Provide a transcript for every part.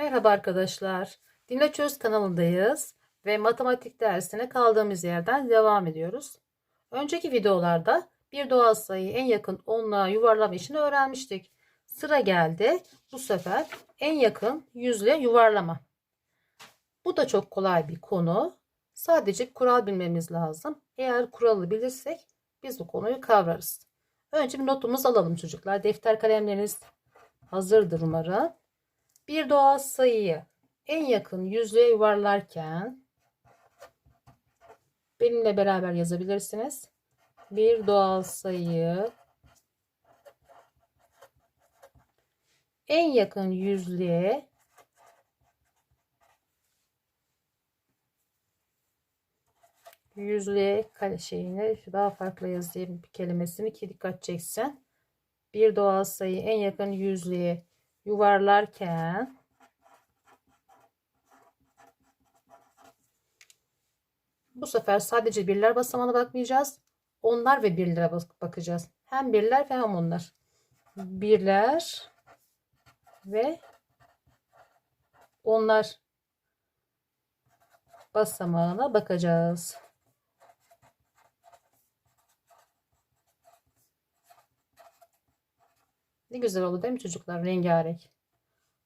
Merhaba arkadaşlar. Dinle Çöz kanalındayız ve matematik dersine kaldığımız yerden devam ediyoruz. Önceki videolarda bir doğal sayıyı en yakın onluğa yuvarlama işini öğrenmiştik. Sıra geldi bu sefer en yakın yüzle yuvarlama. Bu da çok kolay bir konu. Sadece kural bilmemiz lazım. Eğer kuralı bilirsek biz bu konuyu kavrarız. Önce bir notumuzu alalım çocuklar. Defter kalemleriniz hazırdır umarım bir doğal sayıyı en yakın yüzlüğe yuvarlarken benimle beraber yazabilirsiniz. Bir doğal sayıyı en yakın yüzlüğe yüzlüğe şeyini daha farklı yazayım bir kelimesini ki dikkat çeksin. Bir doğal sayı en yakın yüzlüğe yuvarlarken bu sefer sadece birler basamağına bakmayacağız. Onlar ve birlere bakacağız. Hem birler hem onlar. Birler ve onlar basamağına bakacağız. Ne güzel oldu değil mi çocuklar? Rengarenk.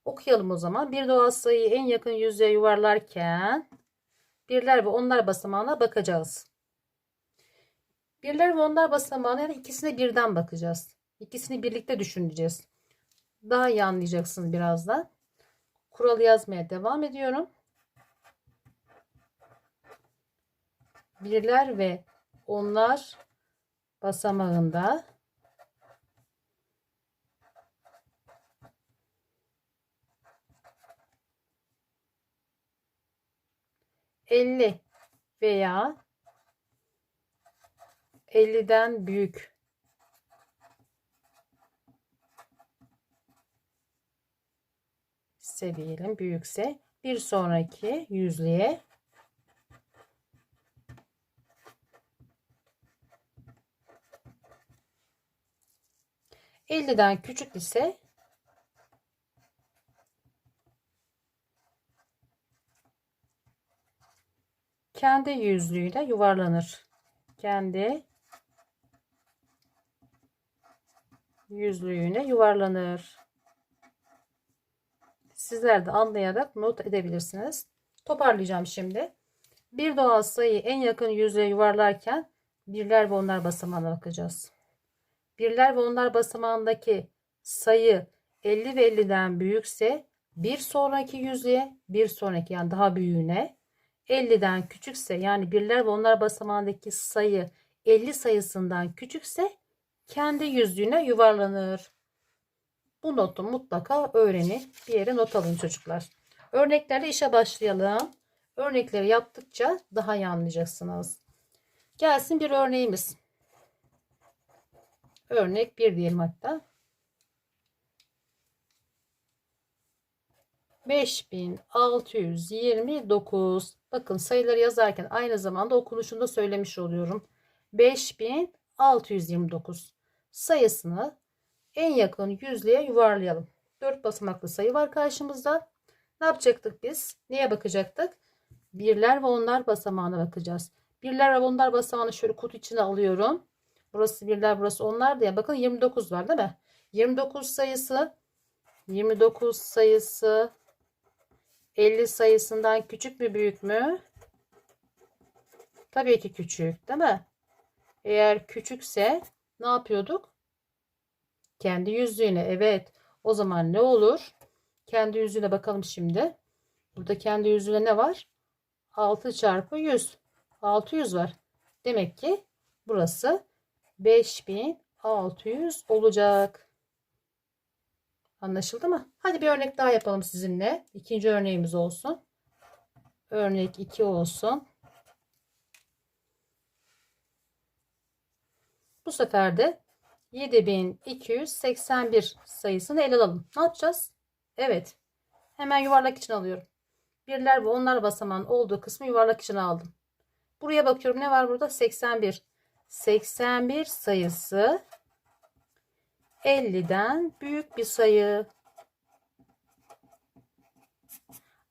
Okuyalım o zaman. Bir doğal sayıyı en yakın yüzeye yuvarlarken birler ve onlar basamağına bakacağız. Birler ve onlar basamağına yani ikisine birden bakacağız. İkisini birlikte düşüneceğiz. Daha iyi anlayacaksınız birazdan. Kuralı yazmaya devam ediyorum. Birler ve onlar basamağında 50 veya 50'den büyük. İse diyelim büyükse bir sonraki yüzlüğe elliden küçük ise kendi yüzlüğüyle yuvarlanır. Kendi yüzlüğüne yuvarlanır. Sizler de anlayarak not edebilirsiniz. Toparlayacağım şimdi. Bir doğal sayı en yakın yüzlüğe yuvarlarken birler ve onlar basamağına bakacağız. Birler ve onlar basamağındaki sayı 50 ve 50'den büyükse bir sonraki yüzlüğe bir sonraki yani daha büyüğüne 50'den küçükse yani birler ve onlar basamağındaki sayı 50 sayısından küçükse kendi yüzlüğüne yuvarlanır. Bu notu mutlaka öğrenin. Bir yere not alın çocuklar. Örneklerle işe başlayalım. Örnekleri yaptıkça daha iyi anlayacaksınız. Gelsin bir örneğimiz. Örnek 1 diyelim hatta. 5629. Bakın sayıları yazarken aynı zamanda okunuşunu da söylemiş oluyorum. 5629 sayısını en yakın yüzlüğe yuvarlayalım. 4 basamaklı sayı var karşımızda. Ne yapacaktık biz? Neye bakacaktık? Birler ve onlar basamağına bakacağız. Birler ve onlar basamağını şöyle kutu içine alıyorum. Burası birler burası onlar diye. Bakın 29 var değil mi? 29 sayısı 29 sayısı 50 sayısından küçük mü büyük mü? Tabii ki küçük değil mi? Eğer küçükse ne yapıyorduk? Kendi yüzlüğüne evet. O zaman ne olur? Kendi yüzlüğüne bakalım şimdi. Burada kendi yüzlüğüne ne var? 6 çarpı 100. 600 var. Demek ki burası 5600 olacak. Anlaşıldı mı? Hadi bir örnek daha yapalım sizinle. İkinci örneğimiz olsun. Örnek 2 olsun. Bu sefer de 7281 sayısını ele alalım. Ne yapacağız? Evet. Hemen yuvarlak için alıyorum. Birler ve onlar basamağın olduğu kısmı yuvarlak için aldım. Buraya bakıyorum. Ne var burada? 81. 81 sayısı 50'den büyük bir sayı.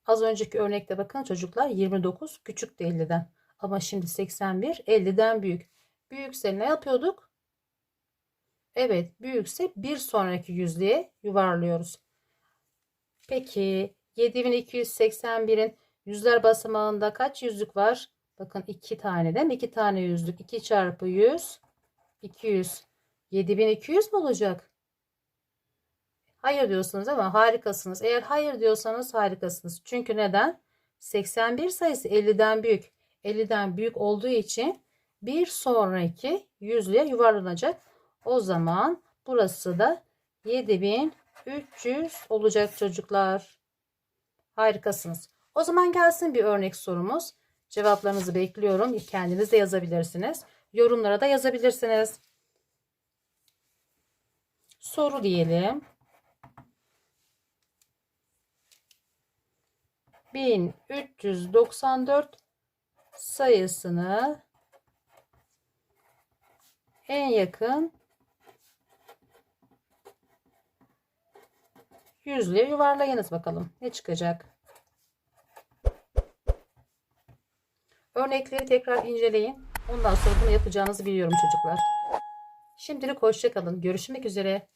Az önceki örnekte bakın çocuklar 29 küçük de 50'den. Ama şimdi 81 50'den büyük. Büyükse ne yapıyorduk? Evet büyükse bir sonraki yüzlüğe yuvarlıyoruz. Peki 7281'in yüzler basamağında kaç yüzlük var? Bakın 2 tane değil mi? 2 tane yüzlük. 2 çarpı 100 200. 7200 mi olacak? Hayır diyorsunuz ama harikasınız. Eğer hayır diyorsanız harikasınız. Çünkü neden? 81 sayısı 50'den büyük. 50'den büyük olduğu için bir sonraki yüzlüğe yuvarlanacak. O zaman burası da 7300 olacak çocuklar. Harikasınız. O zaman gelsin bir örnek sorumuz. Cevaplarınızı bekliyorum. Kendiniz de yazabilirsiniz. Yorumlara da yazabilirsiniz. Soru diyelim. 1394 sayısını en yakın yüzlüğe yuvarlayınız bakalım. Ne çıkacak? Örnekleri tekrar inceleyin. Ondan sonra bunu yapacağınızı biliyorum çocuklar. Şimdilik hoşça kalın. Görüşmek üzere.